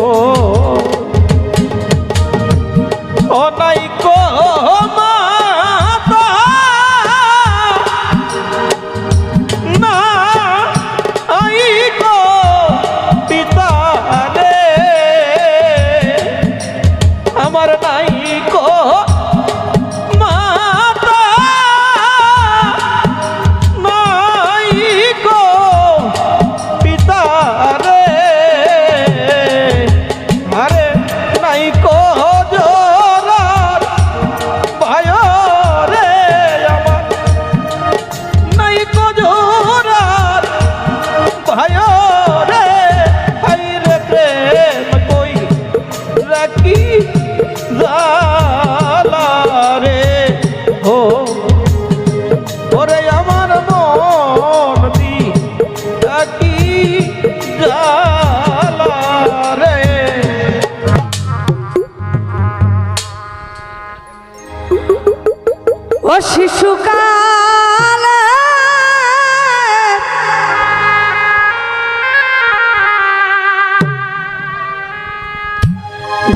todo. কালে।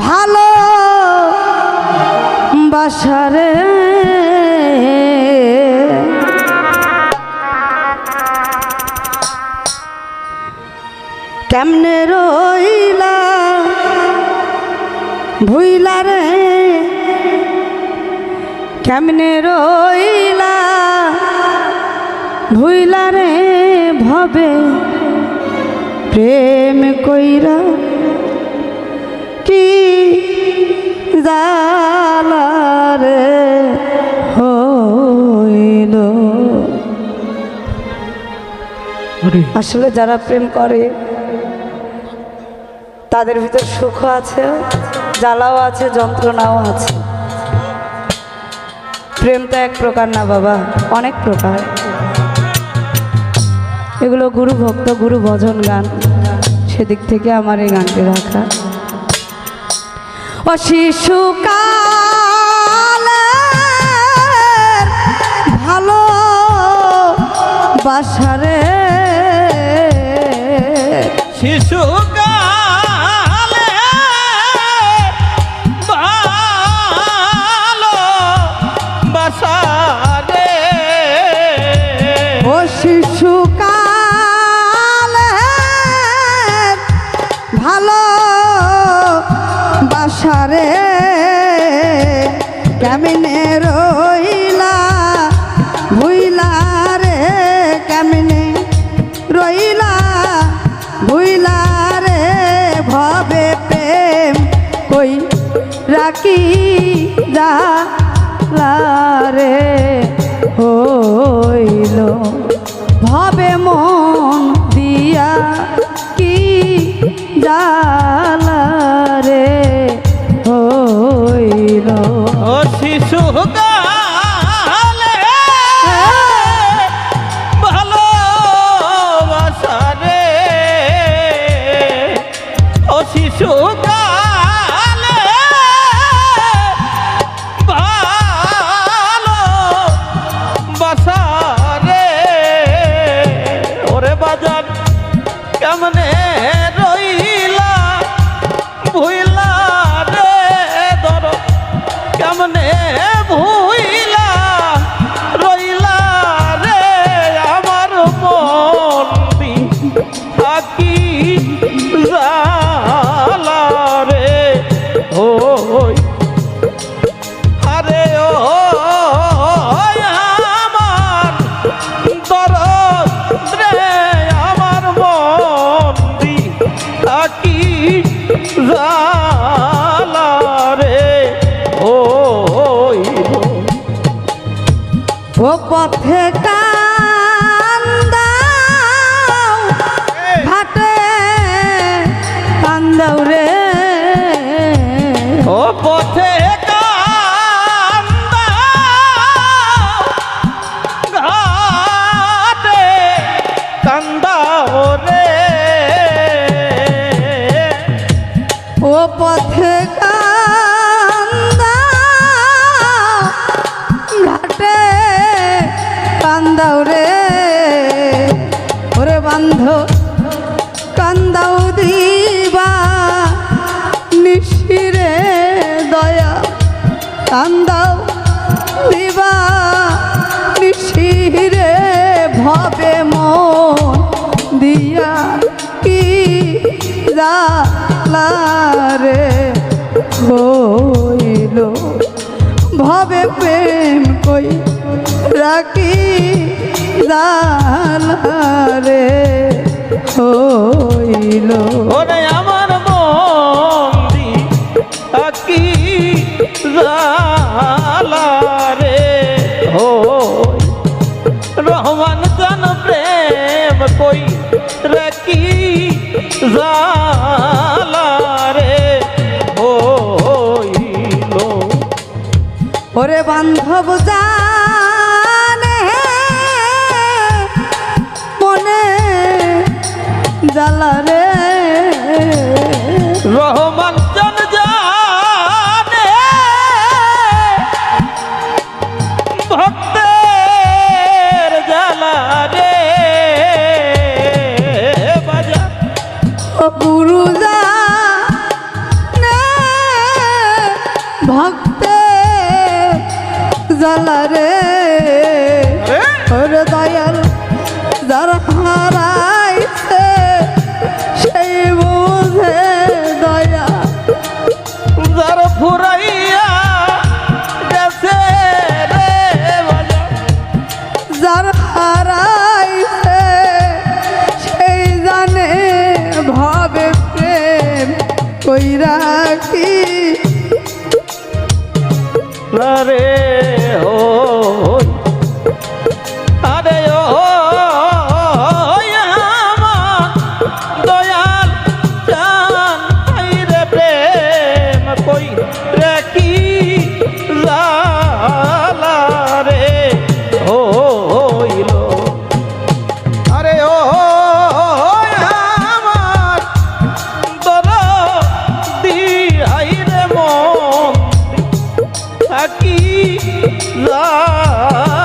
ভালো বাসারে কেমনে রইলা ভুইলা রে? কেমনে রইলা ভুইলা রে ভবে প্রেম কইরা কি জালারে হইল? আসলে যারা প্রেম করে তাদের ভিতর সুখ আছে জ্বালাও আছে যন্ত্রণাও আছে। প্রেম তো এক প্রকার না বাবা অনেক প্রকার। এগুলো গুরু ভক্ত, গুরু ভজন গান। সেদিক থেকে আমার এই গানটি রাখা। ও ভালো বাসারে শিশু কেমনে কি ও পথে কান্দাও দিবা নিশিরে ভবে মন দিয়া কি রে হইল। ভবে প্রেম কই রাখি রে হইল। আমার মন্দি আকি জালা রহমান জন প্রেম কই রাখি জালা রে হইল। ওরে বান্ধব জানে ও গুরু জানে ভক্তে জ্বালা কইরা কি রে থাকি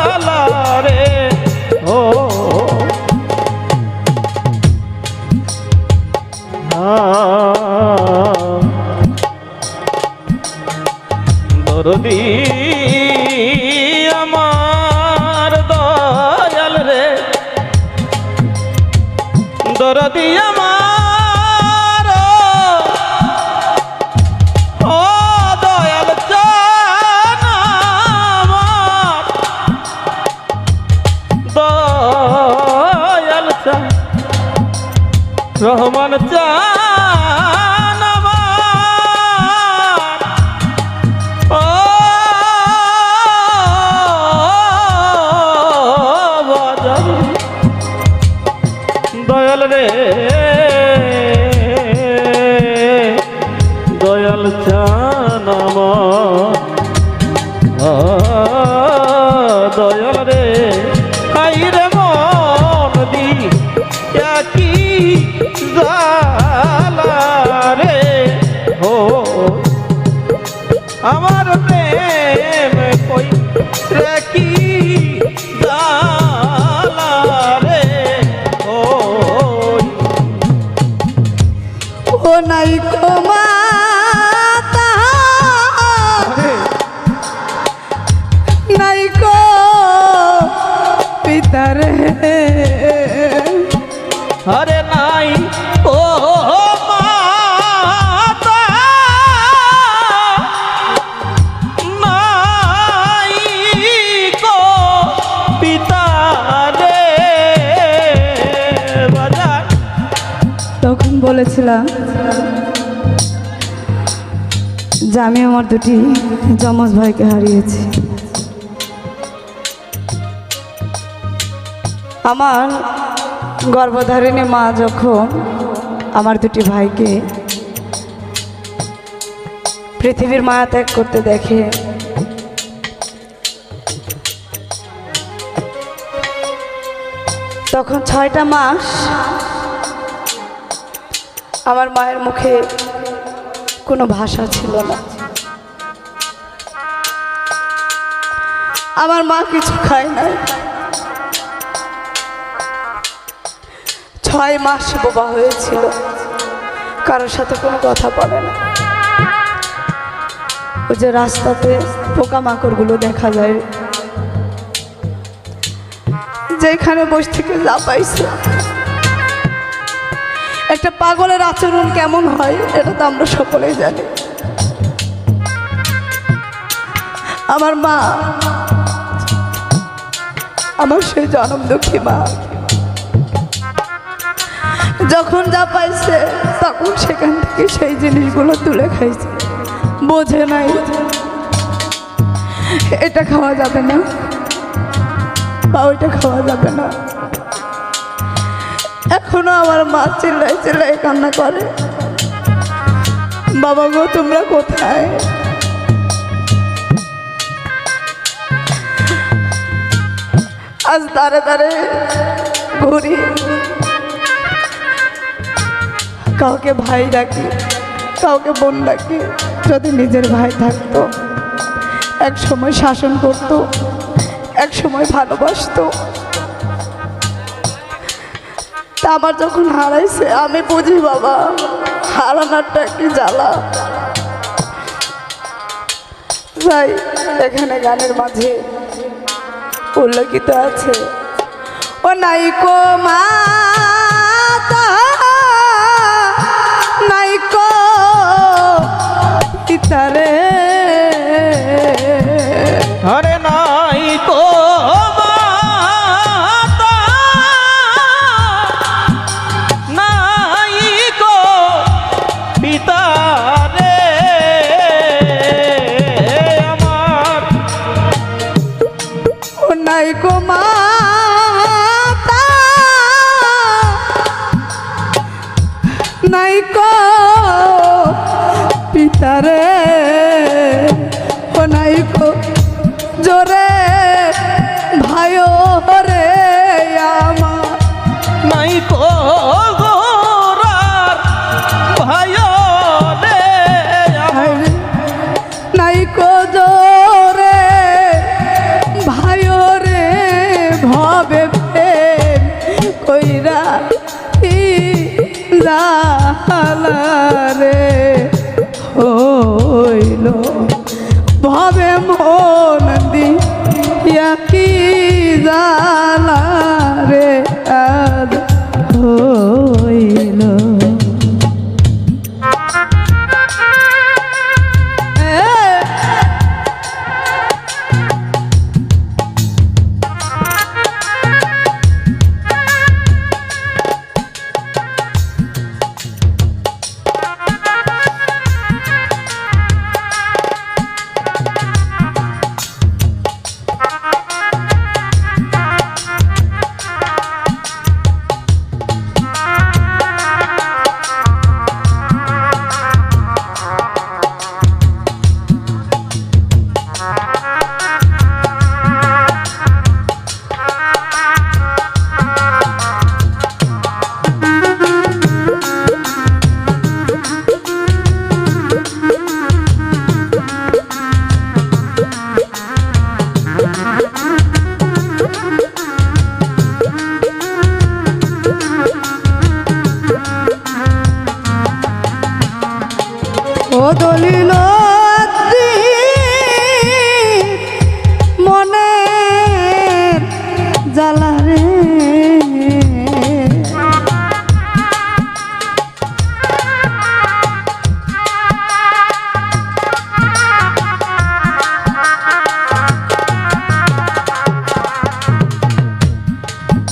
রহমান চান বলেছিলাম যে আমি আমার দুটি যমজ ভাইকে হারিয়েছি। আমার গর্ভধারিণী মা যখন আমার দুটি ভাইকে পৃথিবীর মায়া ত্যাগ করতে দেখে, তখন ছয়টা মাস আমার মায়ের মুখে কোনো ভাষা ছিল না। আমার মা কিছু খায় না। ছয় মাস বোবা হয়েছিল। কারোর সাথে কোনো কথা বলে না। ওই যে রাস্তাতে পোকামাকড়গুলো দেখা যায়। যেখানে বসে থেকে যা পাইছে একটা পাগলের আচরণ কেমন হয়, এটা তো আমরা সকলেই জানি। আমার মা, আমার সেই জনম দুঃখী মা। যখন যা পাইছে, তখন সেখান থেকে সেই জিনিসগুলো তুলে খাইছে। বোঝে নাই। এটা খাওয়া যাবে না, বা ওইটা খাওয়া যাবে না। এখনও আমার মা চিল্লাই চিল্লাই কান্না করে। বাবা গো, তোমরা কোথায়? আজ দাঁড়ে দাঁড়ে ঘুরি। কাউকে ভাই ডাকি, কাউকে বোন ডাকি, যদি নিজের ভাই থাকতো, এক সময় শাসন করতো, এক সময় ভালোবাসতো আমার যখন হারাইছে, আমি বুঝি বাবা, হারানোরটা কি জ্বালা। ভাই, এখানে গানের মাঝে উল্লেখিত আছে, ও নাই মাতা ও নাইকো মাতা। নাইকো কইরা ই জালা রে।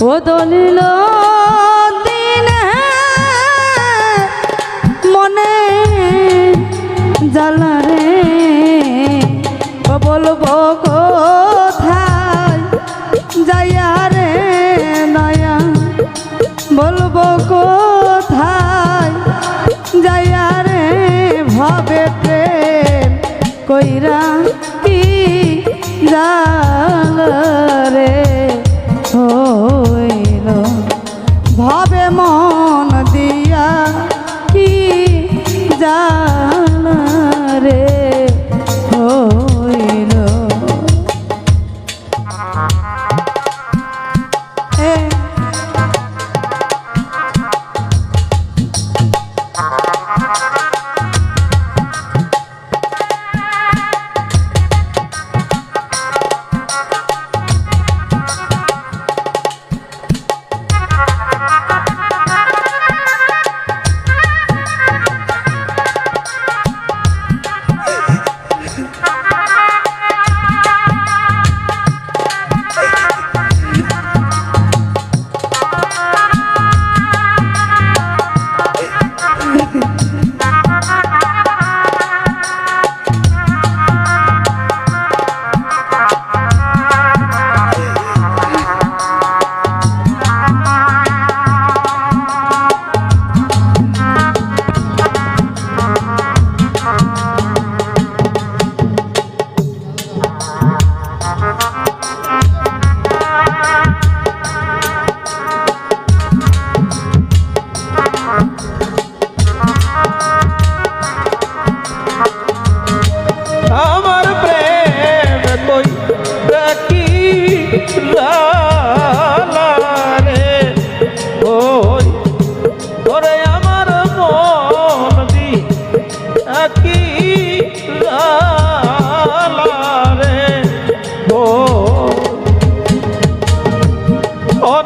ও দলিল দিন মনে জ্বালা রে। ও বলব কোথায় যাইয়া রে নয়া। বলব কোথায় যাইয়া রে ভবে প্রেম কইরা কি জাল রে? ভবে মন।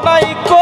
নাই কো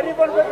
rivolgo